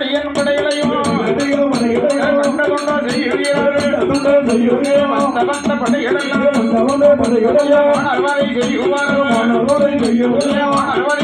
அடியன் படையிலையும் வந்த வந்த படைகளெல்லாம் அறுவரை செய்யுவாரோ அறுவரை செய்யுவாரோ அறுவரை